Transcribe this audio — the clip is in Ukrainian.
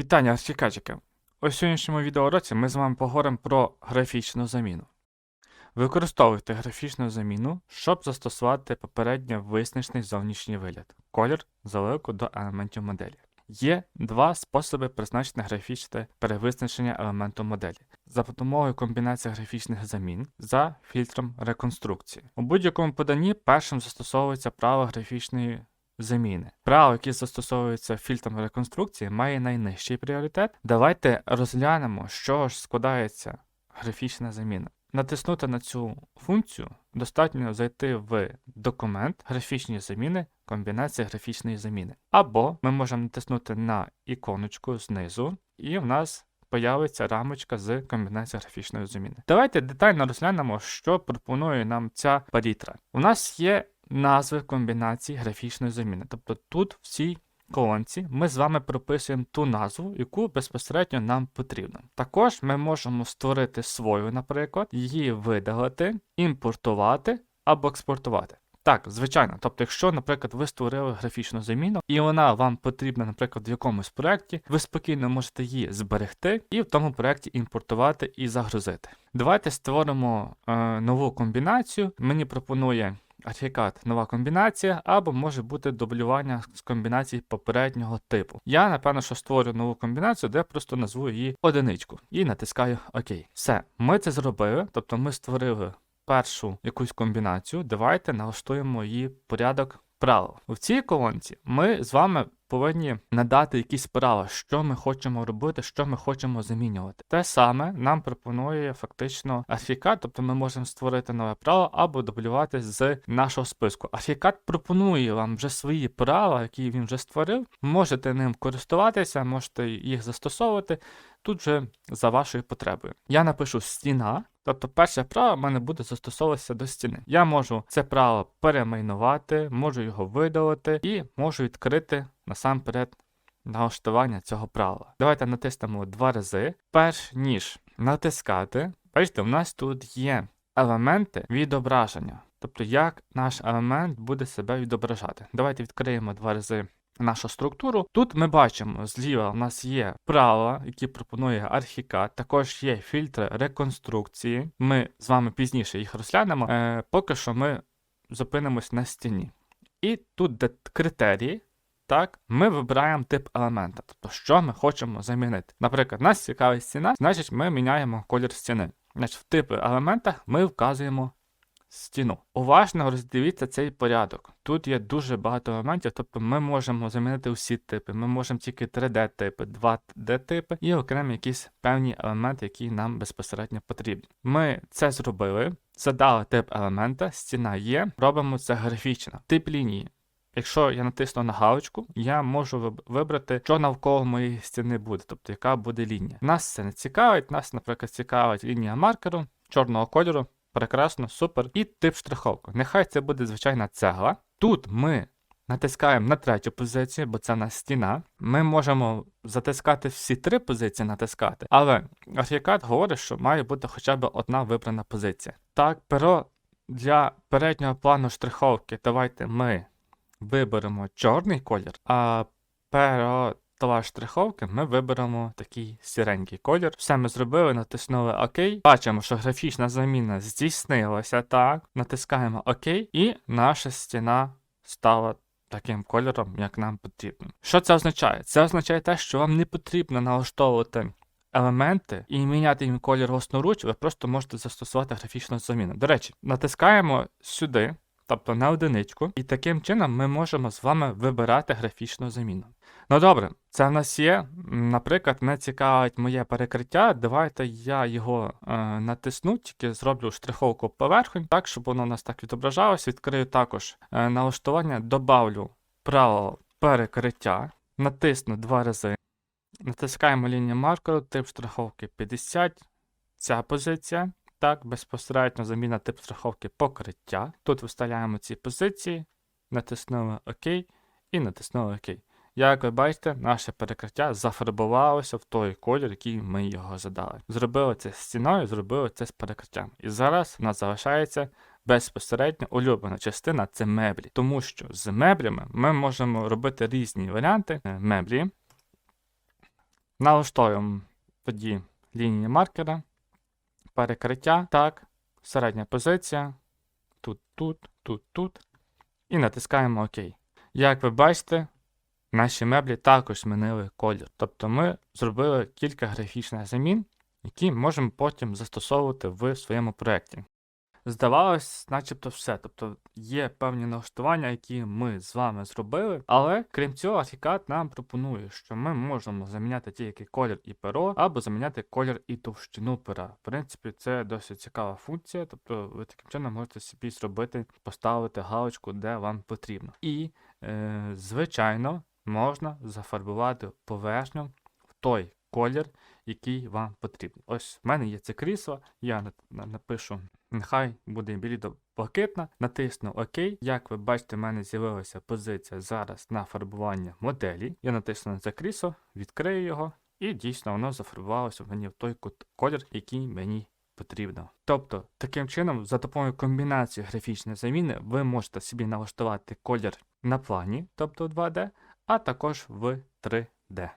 Вітання, архікачики! У сьогоднішньому відеоуроці ми з вами поговоримо про графічну заміну. Використовуйте графічну заміну, щоб застосувати попередньо визначений зовнішній вигляд, колір, заливку до елементів моделі. Є два способи призначення графічне перевизначення елементу моделі за допомогою комбінації графічних замін за фільтром реконструкції. У будь-якому поданні першим застосовується право графічної заміни. Право, яке застосовується фільтром реконструкції, має найнижчий пріоритет. Давайте розглянемо, чого ж складається графічна заміна. Натиснути на цю функцію достатньо зайти в документ графічні заміни, комбінація графічної заміни. Або ми можемо натиснути на іконочку знизу, і в нас появиться рамочка з комбінацією графічної заміни. Давайте детально розглянемо, що пропонує нам ця палітра. У нас є назви комбінацій графічної заміни. Тобто тут в цій колонці ми з вами прописуємо ту назву, яку безпосередньо нам потрібно. Також ми можемо створити свою, наприклад, її видалити, імпортувати або експортувати. Так, звичайно. Тобто, якщо, наприклад, ви створили графічну заміну, і вона вам потрібна, наприклад, в якомусь проєкті, ви спокійно можете її зберегти і в тому проєкті імпортувати і загрузити. Давайте створимо е, нову комбінацію. Мені пропонує архікат нова комбінація, або може бути дублювання з комбінацій попереднього типу. Я, напевно, що створю нову комбінацію, де просто назву її одиничку і натискаю ОК. Все, ми це зробили, тобто ми створили першу якусь комбінацію. Давайте налаштуємо її порядок правил. У цій колонці ми з вами повинні надати якісь правила, що ми хочемо робити, що ми хочемо замінювати. Те саме нам пропонує фактично архікат, тобто ми можемо створити нове правило або дублювати з нашого списку. Архікат пропонує вам вже свої правила, які він вже створив. Можете ним користуватися, можете їх застосовувати. Тут вже за вашою потребою. Я напишу стіна, тобто перше право в мене буде застосовуватися до стіни. Я можу це право перемайнувати, можу його видалити і можу відкрити насамперед налаштування цього правила. Давайте натиснемо два рази. Перш ніж натискати, бачите, у нас тут є елементи відображення. Тобто, як наш елемент буде себе відображати. Давайте відкриємо два рази нашу структуру. Тут ми бачимо, зліва у нас є правила, які пропонує архікат, також є фільтри реконструкції. Ми з вами пізніше їх розглянемо. Е, Поки що ми зупинимось на стіні. І тут де критерії. Так, ми вибираємо тип елемента, тобто що ми хочемо замінити. Наприклад, нас цікавить стіна, значить ми міняємо колір стіни. Значить, в типи елемента ми вказуємо стіну. Уважно роздивіться цей порядок. Тут є дуже багато елементів, тобто ми можемо замінити усі типи. Ми можемо тільки 3D-типи, 2D-типи і окремі якісь певні елементи, які нам безпосередньо потрібні. Ми це зробили, задали тип елемента, стіна є, робимо це графічно. Тип лінії. Якщо я натисну на галочку, я можу вибрати, що навколо моєї стіни буде, тобто яка буде лінія. Нас це не цікавить, нас, наприклад, цікавить лінія маркеру чорного кольору. Прекрасно, супер. І тип штриховки. Нехай це буде звичайна цегла. Тут ми натискаємо на третю позицію, бо це в нас стіна. Ми можемо затискати всі три позиції, натискати, але архікат говорить, що має бути хоча б одна вибрана позиція. Так, перо для переднього плану штриховки давайте ми виберемо чорний колір, а перо товар штриховки ми виберемо такий сіренький колір. Все ми зробили, натиснули ОК. Бачимо, що графічна заміна здійснилася так. Натискаємо ОК, і наша стіна стала таким кольором, як нам потрібно. Що це означає? Це означає те, що вам не потрібно налаштовувати. Елементи і міняти їм колір власноруч, ви просто можете застосувати графічну заміну. До речі, натискаємо сюди, тобто на одиничку, і таким чином ми можемо з вами вибирати графічну заміну. Ну добре, це в нас є. Наприклад, мене цікавить моє перекриття. Давайте я його е, натисну, тільки зроблю штриховку поверхонь, так, щоб воно у нас так відображалось. Відкрию також е, налаштування, добавлю право перекриття, натисну два рази. Натискаємо лінію маркеру, тип штриховки 50. Ця позиція. Так, безпосередньо заміна тип страховки покриття. Тут виставляємо ці позиції, натиснули ОК і натиснули ОК. Як ви бачите, наше перекриття зафарбувалося в той колір, який ми його задали. Зробили це з стіною, зробили це з перекриттям. І зараз у нас залишається безпосередньо улюблена частина це меблі. Тому що з меблями ми можемо робити різні варіанти Е, меблі. Налаштовуємо тоді лінії маркера, перекриття, так, середня позиція, тут, тут, тут, тут. І натискаємо ОК. Як ви бачите, наші меблі також змінили колір. Тобто ми зробили кілька графічних замін, які можемо потім застосовувати в своєму проєкті. Здавалось, начебто все. Тобто є певні налаштування, які ми з вами зробили, але крім цього, архікад нам пропонує, що ми можемо заміняти тільки колір і перо, або заміняти колір і товщину пера. В принципі, це досить цікава функція, тобто ви таким чином можете собі зробити, поставити галочку, де вам потрібно. І, е, звичайно, можна зафарбувати поверхню в той колір, який вам потрібен. Ось в мене є це крісло, я на- на- напишу, нехай буде білідо блакитна, натисну ОК. Як ви бачите, в мене з'явилася позиція зараз на фарбування моделі. Я натисну на це крісло, відкрию його, і дійсно воно зафарбувалося мені в той колір, який мені потрібно. Тобто, таким чином, за допомогою комбінації графічної заміни, ви можете собі налаштувати колір на плані, тобто 2D, а також в 3